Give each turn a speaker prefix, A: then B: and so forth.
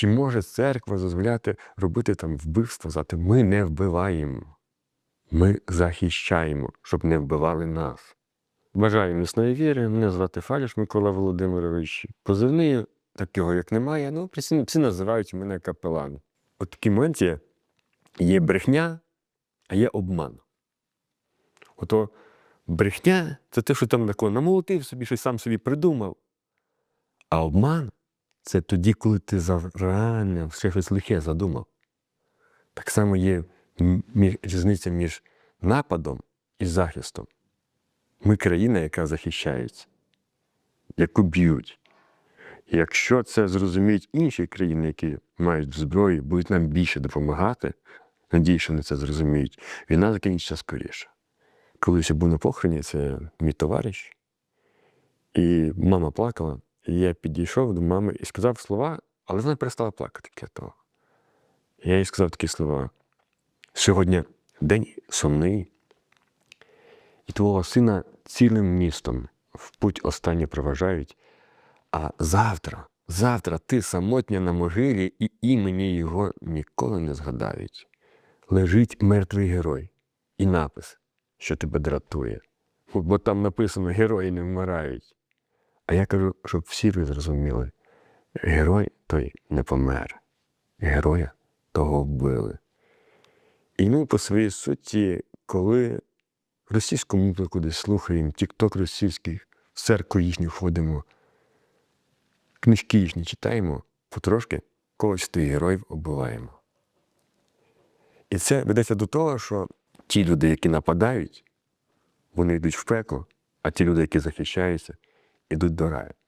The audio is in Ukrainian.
A: Чи може церква дозволяти робити там вбивство? Зате ми не вбиваємо. Ми захищаємо, щоб не вбивали нас. Бажаю міцної віри. Мене звати Фаліш Микола Володимирович. Позивний такого як немає. Ну, всі, називають мене капелан. От в такій моменті є брехня, а є обман. Ото брехня це те, що там такого намолотив собі, щось сам собі придумав. А обман це тоді, коли ти за реально все щось лихе задумав. Так само є різниця між нападом і захистом. Ми країна, яка захищається, яку б'ють. Якщо це зрозуміють інші країни, які мають зброю, будуть нам більше допомагати, надію, що вони це зрозуміють, війна закінчиться скоріше. Колись я був на похороні, це мій товариш, і мама плакала. Я підійшов до мами і сказав слова, але вона перестала плакати після того. Я їй сказав такі слова: сьогодні день сумний, і твого сина цілим містом в путь останній проважають. А завтра, завтра ти самотня на могилі, і імені його ніколи не згадають. Лежить мертвий герой і напис, що тебе дратує. Бо там написано герої не вмирають. А я кажу, щоб всі ви зрозуміли, герой той не помер, героя того вбили. І ми по своїй суті, коли російську музику десь слухаємо, тік-ток російський, в церкву їхню ходимо, книжки їхні читаємо, потрошки когось тих героїв оббиваємо. І це ведеться до того, що ті люди, які нападають, вони йдуть в пекло, а ті люди, які захищаються, йдуть до раю.